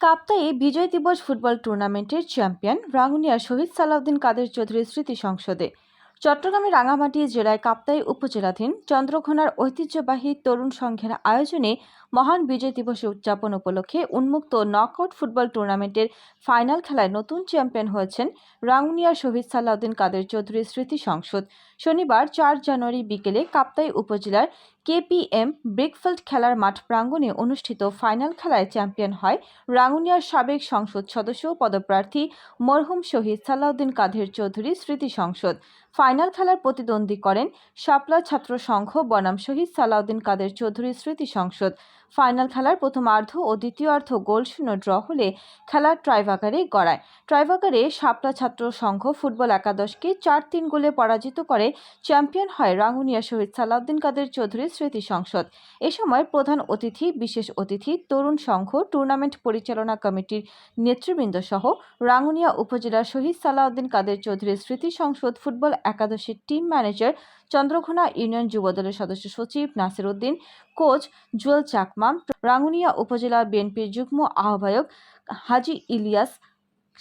কাপ্তাই বিজয় দিবস ফুটবল টুর্নামেন্টের চ্যাম্পিয়ন রাঙ্গুনিয়া শহীদ সালাউদ্দিন কাদের চৌধুরী স্মৃতি সংসদে। চট্টগ্রামের রাঙামাটি জেলায় কাপ্তাই উপজেলাধীন চন্দ্রঘোনার ঐতিহ্যবাহী তরুণ সংঘের আয়োজনে মহান বিজয় দিবস উদযাপন উপলক্ষে উন্মুক্ত নকআউট ফুটবল টুর্নামেন্টের ফাইনাল খেলায় নতুন চ্যাম্পিয়ন হয়েছেন রাঙ্গুনিয়া শহীদ সালাউদ্দিন কাদের চৌধুরী স্মৃতি সংসদ। শনিবার চার জানুয়ারি বিকেলে কাপ্তাই উপজেলার কেপিএম ব্রিকফিল্ড খেলার মাঠ প্রাঙ্গণে অনুষ্ঠিত ফাইনাল খেলায় চ্যাম্পিয়ন হয় রাঙ্গুনিয়ার সাবেক সংসদ সদস্য পদপ্রার্থী মরহুম শহীদ সালাউদ্দিন কাদের চৌধুরী স্মৃতি সংসদ। ফাইনাল খেলার প্রতিদ্বন্দ্বী করেন শাপলা ছাত্র সংঘ বনাম শহীদ সালাউদ্দিন কাদের চৌধুরী স্মৃতি সংসদ। ফাইনাল খেলার প্রথম প্রথমার্ধ ও দ্বিতীয়ার্ধ গোল শূন্য ড্র হলে খেলার ট্রাইভাগারে গড়ায়। ট্রাইভাগারে শাপলা ছাত্র সংঘ ফুটবল একাদশকে চার তিন গোলে পরাজিত করে চ্যাম্পিয়ন হয় রাঙ্গুনিয়া শহীদ সালাউদ্দিন কাদের চৌধুরী স্মৃতি সংসদ। এ সময় প্রধান অতিথি, বিশেষ অতিথি, তরুণ সংঘ, টুর্নামেন্ট পরিচালনা কমিটির নেতৃবৃন্দ সহ রাঙ্গুনিয়া উপজেলার শহীদ সালাউদ্দিন কাদের চৌধুরী স্মৃতি সংসদ ফুটবল একাদশের টিম ম্যানেজার চন্দ্রঘোনা ইউনিয়ন যুবদলের সদস্য সচিব নাসির উদ্দিন, কোচ জুয়েল চাকমা, রাঙ্গুনিয়া উপজেলা বিএনপির যুগ্ম আহ্বায়ক হাজি ইলিয়াস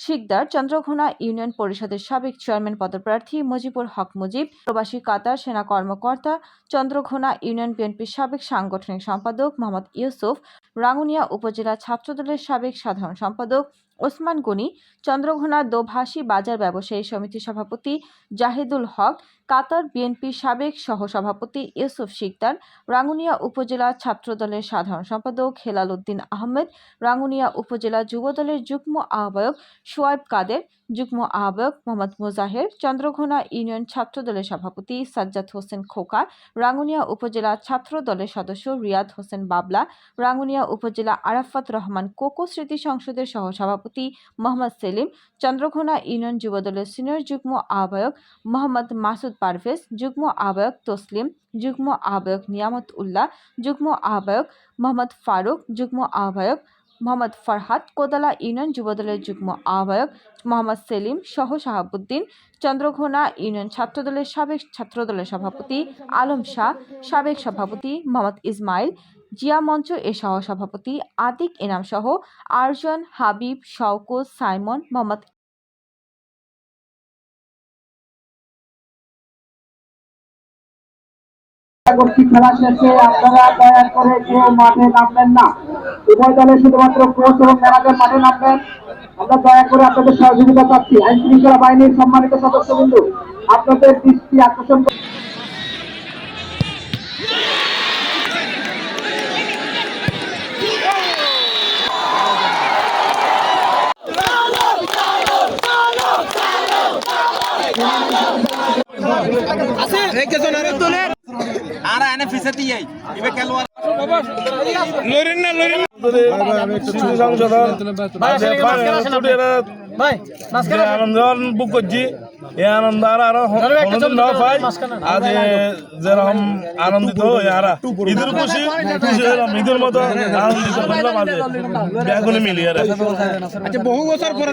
শিকদার, চন্দ্রঘোনা ইউনিয়ন পরিষদের সাবেক চেয়ারম্যান পদপ্রার্থী মুজিবুর হক মুজিব, প্রবাসী কাতার সেনা কর্মকর্তা, চন্দ্রঘোনা ইউনিয়ন বিএনপির সাবেক সাংগঠনিক সম্পাদক মোহাম্মদ ইউসুফ, রাঙ্গুনিয়া উপজেলা ছাত্রদলের সাবেক সাধারণ সম্পাদক ওসমান গনি, চন্দ্রঘোনা দোভাষী বাজার ব্যবসায়ী সমিতি সভাপতি জাহিদুল হক কাতার বিএনপির সাবেক সহসভাপতি ইউসুফ শিকদার, রাঙ্গুনিয়া উপজেলা ছাত্রদলের সাধারণ সম্পাদক হেলাল উদ্দিন আহমেদ, রাঙ্গুনিয়া উপজেলা যুবদলের যুগ্ম আহ্বায়ক সোয়াইব কাদের, যুগ্ম আহ্বায়ক মোহাম্মদ মুজাহের, চন্দ্রঘোনা ইউনিয়ন ছাত্রদলের সভাপতি সাজ্জাদ হোসেন খোকা, রাঙ্গুনিয়া উপজেলা ছাত্র দলের সদস্য রিয়াদ হোসেন বাবলা, রাঙ্গুনিয়া উপজেলা আরাফাত রহমান কোকো স্মৃতি সংসদের সহসভাপতি মোহাম্মদ সেলিম, চন্দ্রঘোনা ইউনিয়ন যুবদলের সিনিয়র যুগ্ম আহ্বায়ক মোহাম্মদ মাসুদ পারভেজ, যুগ্ম আহ্বায়ক তসলিম, যুগ্ম আহ্বায়ক নিয়ামত উল্লাহ যুগ্ম আহ্বায়ক মোহাম্মদ ফারুক, যুগ্ম আহ্বায়ক মোহাম্মদ ফরহাদ, কোদালা ইউনিয়ন যুবদলের যুগ্ম আহ্বায়ক মোহাম্মদ সেলিম, সহ শাহাবুদ্দিন, চন্দ্রঘোনা ইউনিয়ন ছাত্রদলের সাবেক ছাত্রদলের সভাপতি আলম শাহ, সাবেক সভাপতি মোহাম্মদ ইসমাইল, জিয়া মঞ্চ এর সহ সভাপতি আতিক এনাম সহ আরজন হাবিব, শওকত, সাইমন, মোহাম্মদ কর্তৃক খেলা শেষে আপনারা দয়া করে কেউ মাঠে নামবেন না। উভয় দলে শুধুমাত্র কোচ এবং ম্যানেজার মাঠে নামবেন। আমরা দয়া করে আপনাদের সহযোগিতা চাচ্ছি। আইন শৃঙ্খলা বাহিনীর সম্মানিত সদস্যবৃন্দ, আপনাদের দৃষ্টি আকর্ষণ করে- আর এনে ফিসে দিয়ে ইবে খেলোয়াড় আনন্দ বুক করছি। এই আনন্দ আর আরও কোনোদিন না পাই। আজ যেরকম আনন্দিত হই আর ঈদের খুশি খুশি হলাম ঈদের মতো আনন্দিত করলাম আজ ব্যাগুনে মিলিয়ে আচ্ছা বহু বছর পরে